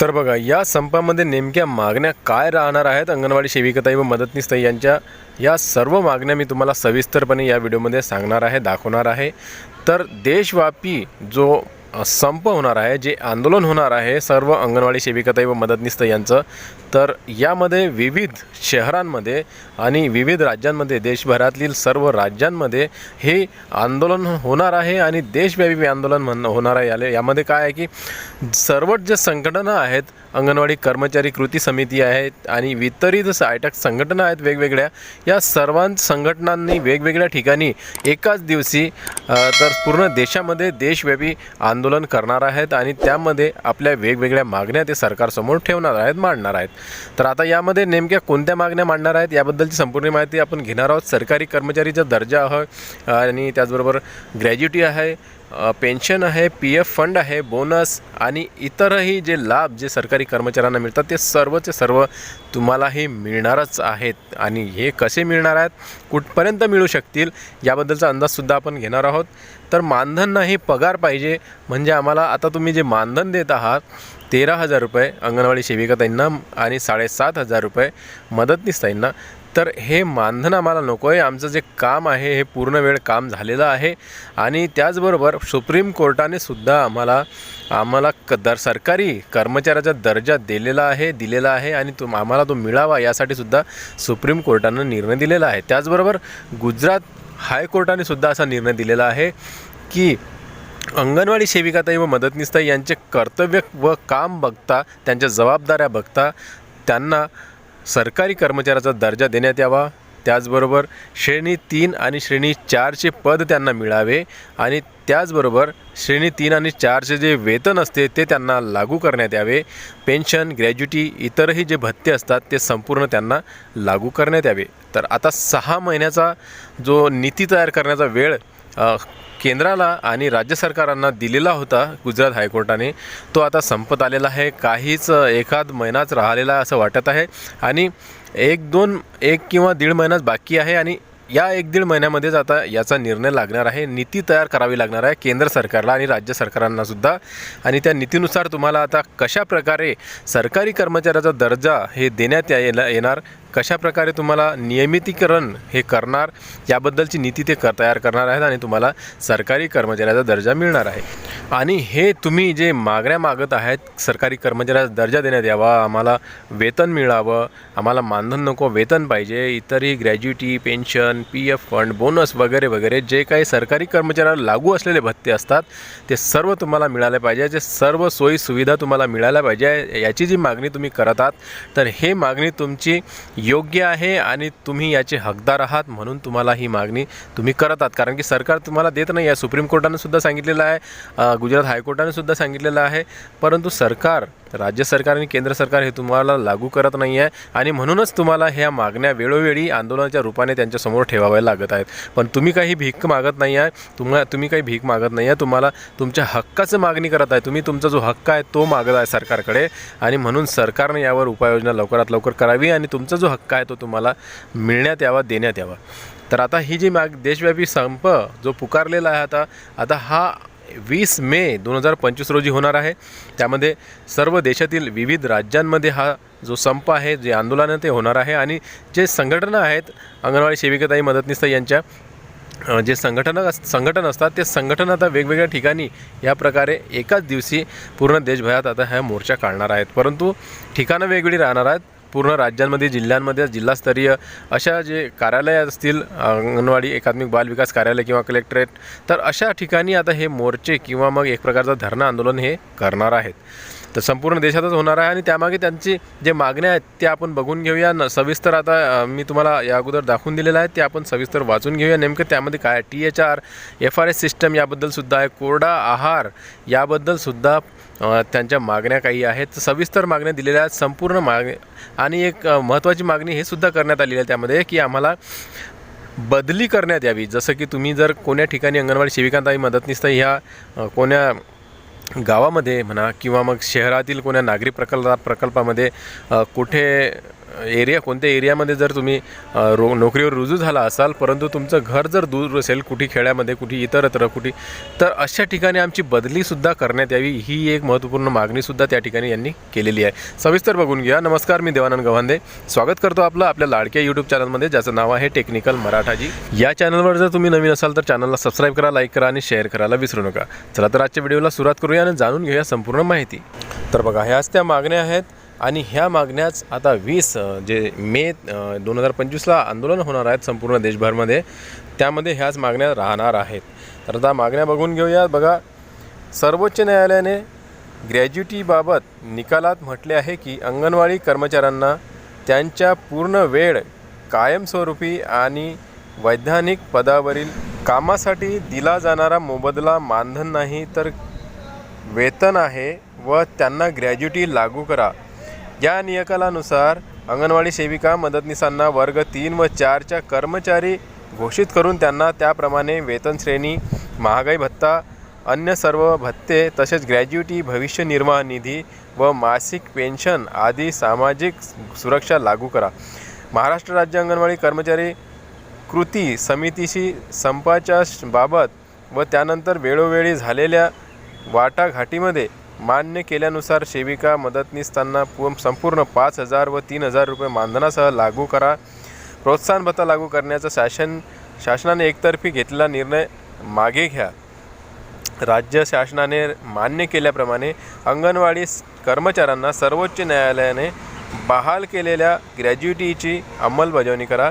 तर बघा या संपामध्ये नेमक्या मागण्या काय राहणार आहेत? अंगणवाडी सेविकाताई व मदतनीसताई यांच्या या सर्व मागण्या मी तुम्हाला सविस्तरपणे या व्हिडिओमध्ये सांगणार आहे दाखवणार आहे. तर देशव्यापी जो संप होणार आहे जे आंदोलन होणार आहे सर्व अंगणवाडी सेविकाताई व मदतनीस्त यांचं तर यामध्ये विविध शहरांमध्ये आणि विविध राज्यांमध्ये देशभरातील सर्व राज्यांमध्ये हे आंदोलन होणार आहे आणि देशव्यापी आंदोलन म्हण होणार आहे. याले यामध्ये काय आहे की सर्वच जे संघटना आहेत अंगणवाडी कर्मचारी कृती समिती आहेत आणि वितरित सायटक संघटना आहेत वेगवेगळ्या या सर्वां संघटनांनी वेगवेगळ्या ठिकाणी एकाच दिवशी तर पूर्ण देशामध्ये देशव्यापी आंदोलन आंदोलन करणार आहेत आणि त्यामध्ये आपल्या वेगवेगळ्या मागण्या ते सरकारसमोर ठेवणार आहेत मांडणार आहेत. तर आता यामध्ये नेमक्या कोणत्या मागण्या मांडणार आहेत याबद्दलची संपूर्ण माहिती आपण घेणार आहोत. सरकारी कर्मचारीचा दर्जा आहे आणि त्याचबरोबर ग्रॅज्युटी आहे. पेन्शन आहे पी एफ फंड आहे बोनस आणि इतरही जे लाभ जे सरकारी कर्मचाऱ्यांना मिळतात ते सर्वचे सर्व तुम्हालाही मिळणारच आहेत. आणि हे कसे मिळणार आहेत? कुठपर्यंत मिळू शकतील? याबद्दलचा अंदाजसुद्धा आपण घेणार आहोत. तर मानधन नाही पगार पाहिजे. म्हणजे आम्हाला आता तुम्ही जे मानधन देत आहात तेरा हजार रुपये अंगणवाडी सेविकाताईंना आणि साडेसात हजार रुपये मदतनीसताईंना. तर हे मानधन आम्हाला नको आहे आमचं जे काम आहे हे पूर्ण वेळ काम झालेलं आहे. आणि त्याचबरोबर सुप्रीम कोर्टाने सुद्धा आम्हाला आम्हाला क दर सरकारी कर्मचाऱ्याचा दर्जा दिलेला आहे दिलेला आहे आणि तो आम्हाला तो मिळावा यासाठी सुद्धा सुप्रीम कोर्टानं निर्णय दिलेला आहे. त्याचबरोबर गुजरात हायकोर्टाने सुद्धा असा निर्णय दिलेला आहे की अंगणवाडी सेविकाताई व मदतनीसताई यांचे कर्तव्य व काम बघता त्यांच्या जबाबदाऱ्या बघता त्यांना सरकारी कर्मचाऱ्याचा दर्जा देण्यात यावा. त्याचबरोबर श्रेणी तीन आणि श्रेणी चारचे पद त्यांना मिळावे आणि त्याचबरोबर श्रेणी तीन आणि चारचे जे वेतन असते ते त्यांना लागू करण्यात यावे. पेन्शन ग्रॅज्युटी इतरही जे भत्ते असतात ते संपूर्ण त्यांना लागू करण्यात यावे. तर आता सहा महिन्याचा जो नीती तयार करण्याचा वेळ केंद्राला आणि राज्य सरकारांना दिलेला होता गुजरात हायकोर्टाने तो आता संपत आलेला आहे. काहीच एखाद महिनाच राहिलेला असं वाटत आहे. आणि एक दोन एक किंवा दीड महिनाच बाकी आहे आणि या एक दीड महिन्यामध्येच आता याचा निर्णय लागणार आहे. नीती तयार करावी लागणार आहे केंद्र सरकारला आणि राज्य सरकारांना सुद्धा. आणि त्या नीतीनुसार तुम्हाला आता कशा प्रकारे सरकारी कर्मचाऱ्याचा दर्जा हे देण्यात यायला येणार कशा प्रकारे तुम्हाला नियमितीकरण हे करणार याबद्दलची नीती ते कर तयार करणार आहेत आणि तुम्हाला सरकारी कर्मचाऱ्याचा दर्जा मिळणार आहे. आणि हे तुम्ही जे मागण्या मागत आहेत सरकारी कर्मचाऱ्याचा दर्जा देण्यात यावा आम्हाला वेतन मिळावं आम्हाला मानधन नको वेतन पाहिजे इतरही gratuity pension P F fund bonus वगैरे वगैरे जे काही सरकारी कर्मचाऱ्याला लागू असलेले भत्ते असतात ते सर्व तुम्हाला मिळाले पाहिजे जे सर्व सोयी सुविधा तुम्हाला मिळाल्या पाहिजे याची जी मागणी तुम्ही करत आहात तर हे मागणी तुमची योग्य आहे आणि तुम्ही याचे हकदार आहात म्हणून तुम्हाला ही मागणी तुम्ही करत आहात. कारण की सरकार तुम्हाला देत नाही आहे. सुप्रीम कोर्टानं सुद्धा सांगितलेलं आहे. गुजरात हायकोर्टानं सुद्धा सांगितलेलं आहे. परंतु सरकार राज्य सरकार आणि केंद्र सरकार हे तुम्हाला लागू करत नाही आहे. आणि म्हणूनच तुम्हाला ह्या मागण्या वेळोवेळी आंदोलनाच्या रूपाने त्यांच्यासमोर ठेवाव्या लागत आहेत. पण तुम्ही काही भीक मागत नाही आहे. तुम्हा तुम्ही काही भीक मागत नाही आहे. तुम्हाला तुमच्या हक्काचं मागणी करत आहे. तुम्ही तुमचा जो हक्क आहे तो मागत आहे सरकारकडे. आणि म्हणून सरकारने यावर उपाययोजना लवकरात लवकर करावी आणि तुमचा जो हक्क आहे तो तुम्हाला मिळण्यात यावा देण्यात यावा. तर आता ही जी माग देशव्यापी संप जो पुकारलेला आहे आता आता हा वीस मे दोन हजार पंचवीस रोजी होणार आहे. त्यामध्ये सर्व देशातील विविध राज्यांमध्ये हा जो संप आहे जे आंदोलन ते होणार आहे आणि जे संघटना आहेत अंगणवाडी सेविकाताई मदतनीस यांच्या जे संघटना संघटन असतात ते संघटन आता वेगवेगळ्या ठिकाणी या प्रकारे एकाच दिवशी पूर्ण देशभरात आता ह्या मोर्चा काढणार आहेत. परंतु ठिकाणं वेगवेगळी राहणार आहेत. पूर्ण राज्यांमध्ये जिल्ह्यांमध्ये जिल्हास्तरीय अशा जे कार्यालय असतील अंगणवाडी एकात्मिक बाल विकास कार्यालय किंवा कलेक्टरेट तर अशा ठिकाणी आता हे मोर्चे किंवा मग एक प्रकारचं धरणं आंदोलन हे करणार आहेत. तर संपूर्ण देशातच होणार आहे आणि त्यामागे त्यांची जे मागण्या आहेत त्या आपण बघून घेऊया. न सविस्तर आता मी तुम्हाला या अगोदर दाखवून दिलेलं आहे ते आपण सविस्तर वाचून घेऊया. नेमकं त्यामध्ये काय T H R F R S system याबद्दलसुद्धा आहे. कोरडा आहार याबद्दलसुद्धा त्यांच्या मागण्या काही आहेत. सविस्तर मागण्या दिलेल्या आहेत. संपूर्ण माग आणि एक महत्त्वाची मागणी हे सुद्धा करण्यात आलेली आहे त्यामध्ये की आम्हाला बदली करण्यात यावी. जसं की तुम्ही जर कोण्या ठिकाणी अंगणवाडी सेविकांताई मदतनीस ह्या कोण्या गावामध्ये म्हणा किंवा मग शहरातील कोण्या नागरी प्रकल्प प्रकल्पामध्ये कुठे एरिया कोणत्या एरियामध्ये जर तुम्ही रो नोकरीवर रुजू झाला असाल परंतु तुमचं घर जर दूर असेल कुठे खेड्यामध्ये कुठे इतरत्र कुठे तर अशा ठिकाणी आमची बदलीसुद्धा करण्यात यावी ही एक महत्त्वपूर्ण मागणीसुद्धा त्या ठिकाणी यांनी केलेली आहे. सविस्तर बघून घ्या. नमस्कार मी देवानंद गव्हांदे. स्वागत करतो आपलं आपल्या लाडक्या यूट्यूब चॅनलमध्ये ज्याचं नाव आहे टेक्निकल मराठाजी. या चॅनलवर जर तुम्ही नवीन असाल तर चॅनलला सबस्क्राईब करा लाईक करा आणि शेअर करायला विसरू नका. चला तर आजच्या व्हिडिओला सुरुवात करूया आणि जाणून घेऊया संपूर्ण माहिती. तर बघा ह्याच त्या मागण्या आहेत. आणि ह्या मागण्याच आता वीस जे मे दोन हजार पंचवीसला आंदोलन होणार आहेत संपूर्ण देशभरमध्ये त्यामध्ये ह्याच मागण्या राहणार आहेत. तर आता मागण्या बघून घेऊया. बघा सर्वोच्च न्यायालयाने ग्रॅज्युटीबाबत निकालात म्हटले आहे की अंगणवाडी कर्मचाऱ्यांना त्यांच्या पूर्ण वेळ कायमस्वरूपी आणि वैधानिक पदावरील कामासाठी दिला जाणारा मोबदला मानधन नाही तर वेतन आहे व त्यांना ग्रॅज्युटी लागू करा. या नियकालानुसार अंगणवाडी सेविका मदतनीसांना वर्ग तीन व चारच्या कर्मचारी घोषित करून त्यांना त्याप्रमाणे वेतन श्रेणी महागाई भत्ता अन्य सर्व भत्ते तसेच ग्रॅज्युटी भविष्य निर्वाह निधी व मासिक पेन्शन आदी सामाजिक सुरक्षा लागू करा. महाराष्ट्र राज्य अंगणवाडी कर्मचारी कृती समितीशी संपाच्या बाबत व त्यानंतर वेळोवेळी झालेल्या वाटाघाटीमध्ये मान्य केल्यानुसार सेविका मदतनीस त्यांना संपूर्ण पाच हजार व तीन हजार रुपये मानधनासह लागू करा. प्रोत्साहन भत्ता लागू करण्याचा शासन शासनाने एकतर्फी घेतलेला निर्णय मागे घ्या. राज्य शासनाने मान्य केल्याप्रमाणे अंगणवाडी कर्मचाऱ्यांना सर्वोच्च न्यायालयाने बहाल केलेल्या ग्रॅज्युटीची अंमलबजावणी करा.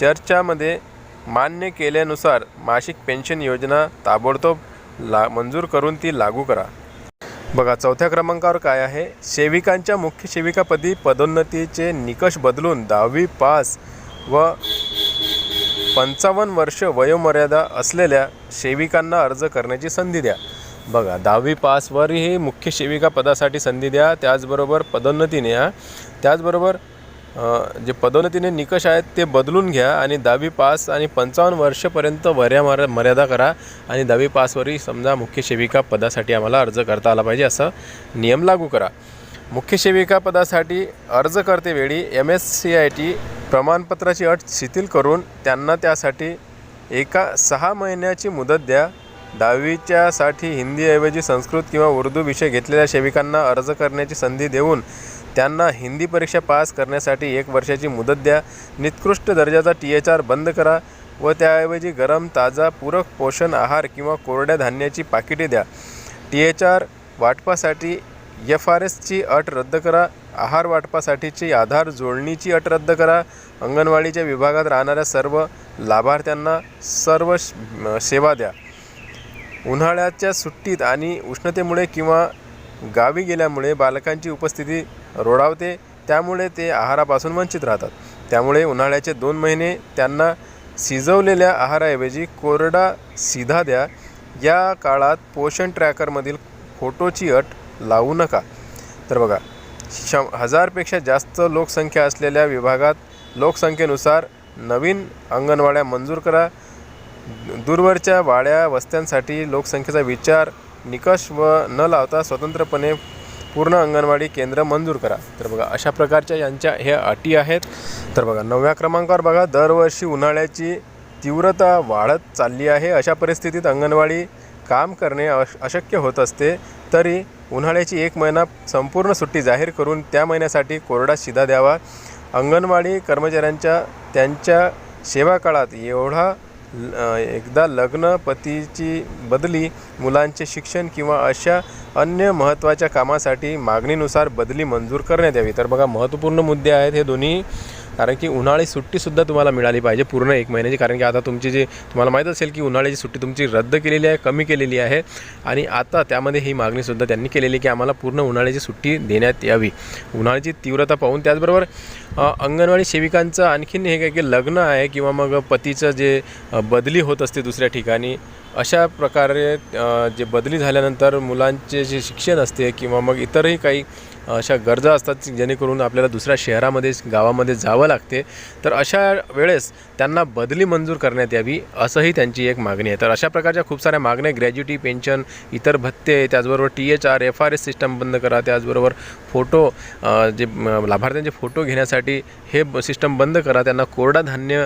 चर्चामध्ये मान्य केल्यानुसार मासिक पेन्शन योजना ताबडतोब ला मंजूर करून ती लागू करा. बघा चौथ्या क्रमांकावर काय आहे? सेविकांच्या मुख्य सेविकापदी पदोन्नतीचे निकष बदलून दहावी पास व पंचावन्न वर्ष वयोमर्यादा असलेल्या सेविकांना अर्ज करण्याची संधी द्या. बघा दहावी पासवरही मुख्य सेविका पदासाठी संधी द्या. त्याचबरोबर पदोन्नतीने या त्याचबरोबर जे पदोन्नतीने निकष आहेत ते बदलून घ्या आणि दहावी पास आणि पंचावन्न वर्षपर्यंत वऱ्या मर मर्यादा करा आणि दहावी पासवरही समजा मुख्य सेविका पदासाठी आम्हाला अर्ज करता आला पाहिजे असं नियम लागू करा. मुख्य सेविका पदासाठी अर्ज करतेवेळी M S C I T प्रमाणपत्राची अट शिथिल करून त्यांना त्यासाठी एका सहा महिन्याची मुदत द्या. दहावीच्यासाठी हिंदीऐवजी संस्कृत किंवा उर्दू विषय घेतलेल्या सेविकांना अर्ज करण्याची संधी देऊन त्यांना हिंदी परीक्षा पास करण्यासाठी एक वर्षाची मुदत द्या. निकृष्ट दर्जाचा टी एच आर बंद करा व त्याऐवजी गरम ताजा पूरक पोषण आहार किंवा कोरड्या धान्याची पाकिटे द्या. टी एच आर वाटपासाठी एफ आर एसची अट रद्द करा. आहार वाटपासाठीची आधार जोडणीची अट रद्द करा. अंगणवाडीच्या विभागात राहणाऱ्या सर्व लाभार्थ्यांना सर्व श- सेवा द्या. उन्हाळ्याच्या सुट्टीत आणि उष्णतेमुळे किंवा गावी गेल्यामुळे बालकांची उपस्थिती रोडावते. त्यामुळे ते आहारापासून वंचित राहतात. त्यामुळे उन्हाळ्याचे दोन महिने त्यांना शिजवलेल्या आहाराऐवजी कोरडा सीधा द्या. या काळात पोषण ट्रॅकरमधील फोटोची अट लावू नका. तर बघा श हजारपेक्षा जास्त लोकसंख्या असलेल्या विभागात लोकसंख्येनुसार नवीन अंगणवाड्या मंजूर करा. दूरवरच्या वाड्या वस्त्यांसाठी लोकसंख्येचा विचार निकष व न लावता स्वतंत्रपणे पूर्ण अंगणवाडी केंद्र मंजूर करा. तर बघा अशा प्रकारच्या यांच्या ह्या अटी आहेत. तर बघा नवव्या क्रमांकावर बघा दरवर्षी उन्हाळ्याची तीव्रता वाढत चालली आहे. अशा परिस्थितीत अंगणवाडी काम करणे अश अशक्य होत असते. तरी उन्हाळ्याची एक महिना संपूर्ण सुट्टी जाहीर करून त्या महिन्यासाठी कोरडा शिधा द्यावा. अंगणवाडी कर्मचाऱ्यांच्या त्यांच्या सेवा काळात एवढा एकदा लग्न पतीची बदली मुलांचे शिक्षण किंवा अशा अन्य महत्त्वाच्या कामासाठी मागणीनुसार बदली मंजूर करण्यात यावी. तर बघा महत्त्वपूर्ण मुद्दे आहेत हे दोन्ही. कारण की उन्हाळी सुट्टीसुद्धा तुम्हाला मिळाली पाहिजे पूर्ण एक महिन्याची. कारण की आता तुमची जी तुम्हाला माहीत असेल की उन्हाळ्याची सुट्टी तुमची रद्द केलेली आहे कमी केलेली आहे. आणि आता त्यामध्ये ही मागणीसुद्धा त्यांनी केलेली की आम्हाला पूर्ण उन्हाळ्याची सुट्टी देण्यात यावी. उन्हाळ्याची तीव्रता पाहून त्याचबरोबर अंगणवाडी सेविकांचं आणखीन हे काय की लग्न आहे किंवा मग पतीचं जे बदली होत असते दुसऱ्या ठिकाणी अशा प्रकारे जे बदली झाल्यानंतर मुलांचे जे शिक्षण असते किंवा मग इतरही काही अशा गरजा असतात जेणेकरून आपल्याला दुसऱ्या शहरामध्ये गावामध्ये जावं लागते. तर अशा वेळेस त्यांना बदली मंजूर करण्यात यावी असंही त्यांची एक मागणी आहे. तर अशा प्रकारच्या खूप साऱ्या मागण्या ग्रॅज्युटी पेन्शन इतर भत्ते त्याचबरोबर T H R F R S system बंद करा त्याचबरोबर फोटो जे लाभार्थ्यांचे फोटो घेण्यासाठी हे सिस्टम बंद करा त्यांना कोरडा धान्य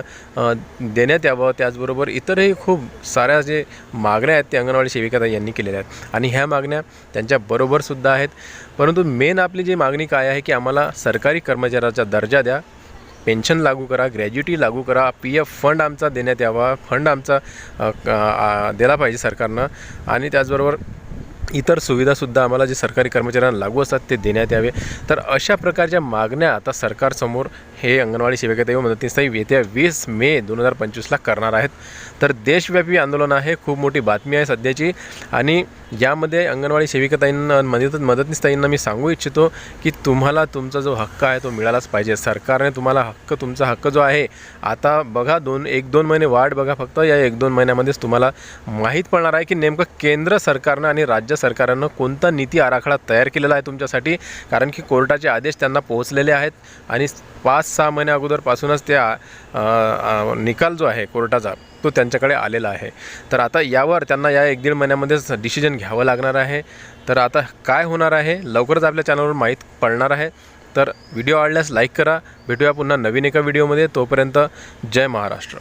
देण्यात यावं त्याचबरोबर इतरही खूप साऱ्या जे मागण्या आहेत ते अंगणवाडी सेविकाताई यांनी केलेल्या आहेत. आणि ह्या मागण्या त्यांच्या बरोबरसुद्धा आहेत. परंतु मेन आपली जी मागणी काय आहे की आम्हाला सरकारी कर्मचाऱ्याचा दर्जा द्या पेन्शन लागू करा ग्रॅज्युटी लागू करा पी एफ फंड आमचा देण्यात यावा फंड आमचा दिला पाहिजे सरकारनं. आणि त्याचबरोबर इतर सुविधासुद्धा आम्हाला जे सरकारी कर्मचाऱ्यांना लागू असतात ते देण्यात यावे. तर अशा प्रकारच्या मागण्या आता सरकारसमोर हे अंगणवाडी सेविका देव मदतनीस येत्या वीस मे दोन हजार पंचवीसला करणार आहेत. तर देशव्यापी आंदोलन आहे खूप मोठी बातमी आहे सध्याची. आणि यामध्ये अंगणवाडी सेविकाताईंना मदत मदतनीसताईंना मी सांगू इच्छितो की तुम्हाला तुमचा जो हक्क आहे तो मिळालाच पाहिजे. सरकारने तुम्हाला हक्क तुमचा हक्क जो आहे आता बघा दोन एक दोन महिने वाढ बघा फक्त. या एक दोन महिन्यामध्येच तुम्हाला माहीत पडणार आहे की नेमकं केंद्र सरकारनं आणि राज्य सरकारनं कोणता नीती आराखडा तयार केलेला आहे तुमच्यासाठी? कारण की कोर्टाचे आदेश त्यांना पोहोचलेले आहेत आणि पाच सहा महिन्या अगोदरपासूनच त्या निकाल जो आहे कोर्टाचा तो त्यांच्याकडे आलेला आहे. तर आता यावर त्यांना या एक दीड महिन्यामध्येच डिसिजन घ्यावं लागणार आहे. तर आता काय होणार आहे? लवकरच आपल्या चॅनलवर माहीत पडणार आहे. तर व्हिडिओ आवडल्यास लाईक करा. भेटूया पुन्हा नवीन एका व्हिडिओमध्ये तोपर्यंत जय महाराष्ट्र.